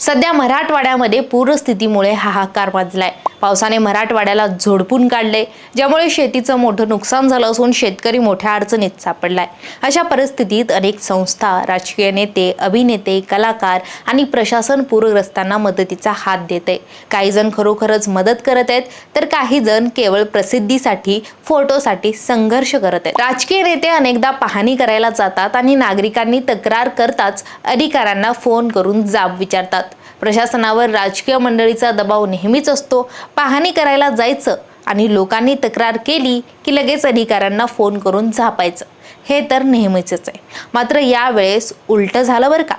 सध्या मराठवाड्यामध्ये पूरस्थितीमुळे हाहाकार माजलाय. पावसाने मराठवाड्याला झोडपून काढले ज्यामुळे शेतीचं मोठं नुकसान झालं असून शेतकरी मोठ्या अडचणीत सापडलाय. अशा परिस्थितीत अनेक संस्था राजकीय नेते अभिनेते कलाकार आणि प्रशासन पूरग्रस्तांना मदतीचा हात देते काही जण खरोखरच मदत करत आहेत तर काही जण केवळ प्रसिद्धीसाठी फोटोसाठी संघर्ष करत आहेत. राजकीय नेते अनेकदा पाहणी करायला जातात आणि नागरिकांनी तक्रार करताच अधिकाऱ्यांना फोन करून जाब विचारतात. प्रशासनावर राजकीय मंडळीचा दबाव नेहमीच असतो. पाहणी करायला जायचं आणि लोकांनी तक्रार केली की लगेच अधिकाऱ्यांना फोन करून झापायचं. हे तर नेहमीच आहे. मात्र यावेळेस उलटं झालं बरं का?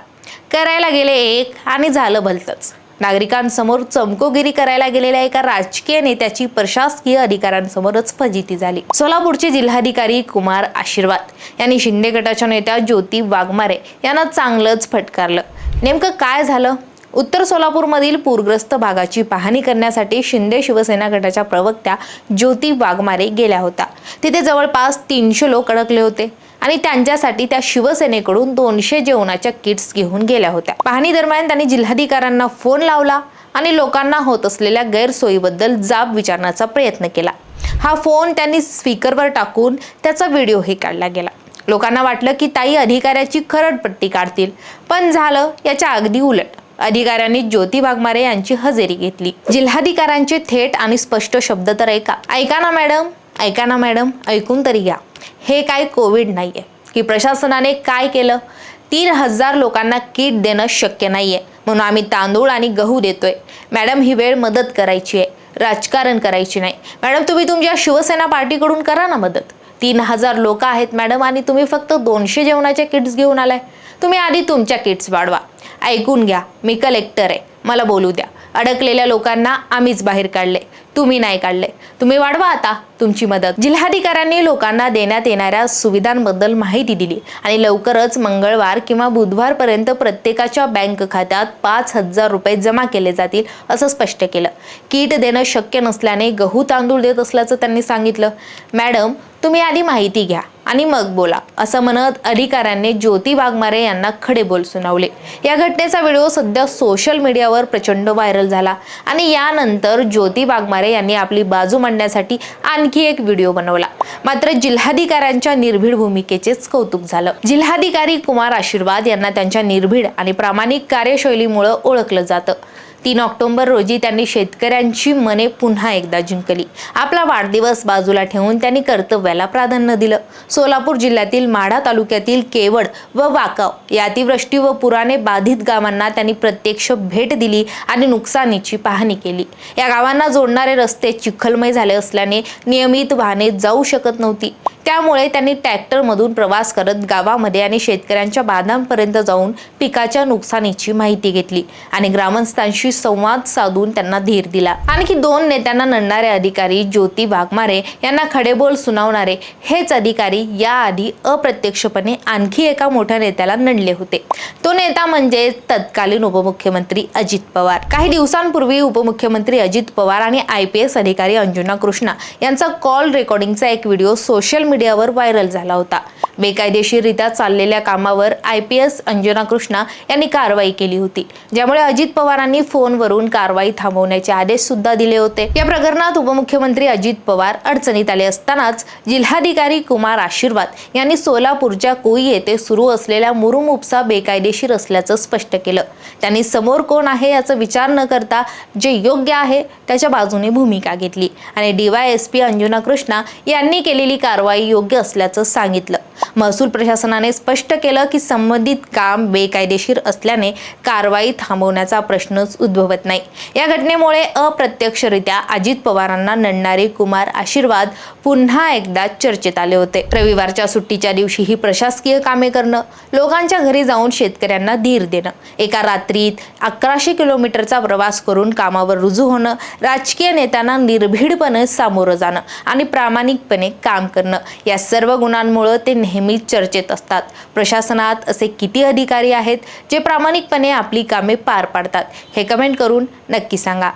करायला गेले एक आणि झालं भलतंच. नागरिकांसमोर चमकोगिरी करायला गेलेल्या एका राजकीय नेत्याची प्रशासकीय अधिकाऱ्यांसमोरच फजिती झाली. सोलापूरचे जिल्हाधिकारी कुमार आशीर्वाद यांनी शिंदे गटाच्या नेत्या ज्योती वाघमारे यांना चांगलंच फटकारलं. नेमकं काय झालं? उत्तर सोलापूरमधील पूरग्रस्त भागाची पाहणी करण्यासाठी शिंदे शिवसेना गटाच्या प्रवक्त्या ज्योती वाघमारे गेल्या होत्या. तिथे जवळपास तीनशे लोक अडकले होते आणि त्यांच्यासाठी त्या शिवसेनेकडून दोनशे जेवणाच्या किट्स घेऊन गेल्या होत्या. पाहणी दरम्यान त्यांनी जिल्हाधिकाऱ्यांना फोन लावला आणि लोकांना होत असलेल्या गैरसोयीबद्दल जाब विचारण्याचा प्रयत्न केला. हा फोन त्यांनी स्पीकरवर टाकून त्याचा व्हिडिओही काढला गेला. लोकांना वाटलं की ताई अधिकाऱ्याची खरडपट्टी काढतील पण झालं याच्या अगदी उलट. अधिकाऱ्यांनी ज्योती वाघमारे यांची हजेरी घेतली. जिल्हाधिकाऱ्यांचे थेट आणि स्पष्ट शब्द तर ऐका. ऐका ना मॅडम. ऐका ना मॅडम. ऐकून तरी घ्या. हे काय कोविड नाही आहे की प्रशासनाने काय केलं? तीन हजार लोकांना किट देणं शक्य नाही आहे म्हणून आम्ही तांदूळ आणि गहू देतोय. मॅडम ही वेळ मदत करायची आहे. राजकारण करायची नाही. मॅडम तुम्ही तुमच्या शिवसेना पार्टीकडून करा ना मदत. तीन हजार लोक आहेत मॅडम आणि तुम्ही फक्त दोनशे जेवणाच्या किट्स घेऊन आलाय. तुम्ही आधी तुमच्या किट्स वाढवा. ऐकून घ्या मी कलेक्टर आहे. मला बोलू द्या. अडकलेल्या लोकांना आम्हीच बाहेर काढले. तुम्ही नाही काढले. तुम्ही वाढवा आता. तुमची मदत. जिल्हाधिकाऱ्यांनी लोकांना देण्यात येणाऱ्या सुविधांबद्दल माहिती दिली आणि लवकरच मंगळवार किंवा बुधवारपर्यंत प्रत्येकाच्या बँक खात्यात पाच हजार रुपये जमा केले जातील असं स्पष्ट केलं. किट देणं शक्य नसल्याने गहू तांदूळ देत असल्याचं त्यांनी सांगितलं. मॅडम तुम्ही आधी माहिती घ्या. आणि मग बोला असं म्हणत अधिकाऱ्यांनी ज्योती वाघमारे यांना खडे बोल सुनावले. या घटनेचा व्हिडिओ सध्या सोशल मीडियावर प्रचंड व्हायरल झाला आणि यानंतर ज्योती वाघमारे यांनी आपली बाजू मांडण्यासाठी आणखी एक व्हिडिओ बनवला. मात्र जिल्हाधिकाऱ्यांच्या निर्भीड भूमिकेचेच कौतुक झालं. जिल्हाधिकारी कुमार आशीर्वाद यांना त्यांच्या निर्भीड आणि प्रामाणिक कार्यशैलीमुळे ओळखलं जातं. तीन ऑक्टोबर रोजी त्यांनी शेतकऱ्यांची मने पुन्हा एकदा जिंकली. आपला वाढदिवस बाजूला ठेवून त्यांनी कर्तव्याला प्राधान्य दिलं. सोलापूर जिल्ह्यातील माढा तालुक्यातील केवड व वाकाव या अतिवृष्टी व पुराने बाधित गावांना त्यांनी प्रत्यक्ष भेट दिली आणि नुकसानीची पाहणी केली. या गावांना जोडणारे रस्ते चिखलमय झाले असल्याने नियमित वाहने जाऊ शकत नव्हती. त्यामुळे त्यांनी ट्रॅक्टरमधून प्रवास करत गावामध्ये आणि शेतकऱ्यांच्या बांधांपर्यंत जाऊन पिकाच्या नुकसानीची माहिती घेतली आणि ग्रामस्थांशी संवाद साधून त्यांना धीर दिला. आणखी दोन नेत्यांना नडणारे अधिकारी ज्योती वाघमारे यांना खडेबोल सुनावणारे हेच अधिकारी याआधी अप्रत्यक्षपणे आणखी एका मोठ्या नेत्याला नडले होते. तो नेता म्हणजे तत्कालीन उपमुख्यमंत्री अजित पवार. काही दिवसांपूर्वी उपमुख्यमंत्री अजित पवार आणि आय पी एस अधिकारी अंजुना कृष्णा यांचा कॉल रेकॉर्डिंगचा एक व्हिडिओ सोशल मीडियावर व्हायरल झाला होता. बेकायदेशीररित्या चाललेल्या कामावर I P S Anjana Krishna यांनी कारवाई केली होती. ज्यामुळे अजित पवारांनी फोनवरून कारवाई थांबवण्याचे आदेश सुद्धा दिले होते. या प्रकरणात उपमुख्यमंत्री अजित पवार अडचणीत आले असतानाच जिल्हाधिकारी कुमार आशीर्वाद यांनी सोलापूरच्या कोई येथे सुरू असलेल्या मुरुम उपसा बेकायदेशीर असल्याचं स्पष्ट केलं. त्यांनी समोर कोण आहे याचा विचार न करता जे योग्य आहे त्याच्या बाजूने भूमिका घेतली. आणि डीवायएसपी अंजुना कृष्णा यांनी केलेली कारवाई योग्य असल्याचं सांगितलं. महसूल प्रशासनाने स्पष्ट केलं की संबंधित काम बेकायदेशीर असल्याने कारवाई थांबवण्याचा प्रश्नच उद्भवत नाही. या घटनेमुळे अप्रत्यक्षरित्या अजित पवारांना नडणारे कुमार आशीर्वाद पुन्हा एकदा चर्चेत आले होते. रविवारच्या सुट्टीच्या दिवशी ही प्रशासकीय कामे करणं लोकांच्या घरी जाऊन शेतकऱ्यांना धीर देणं एका रात्रीत अकराशे किलोमीटरचा प्रवास करून कामावर रुजू होणं राजकीय नेत्यांना निर्भीडपणे सामोरं जाणं आणि प्रामाणिकपणे काम करणं या सर्व गुणांमुळं ते नेहमीच चर्चेत असतात. प्रशासनात असे किती अधिकारी आहेत जे प्रामाणिकपणे आपली कामे पार पाडतात हे कमेंट करून नक्की सांगा.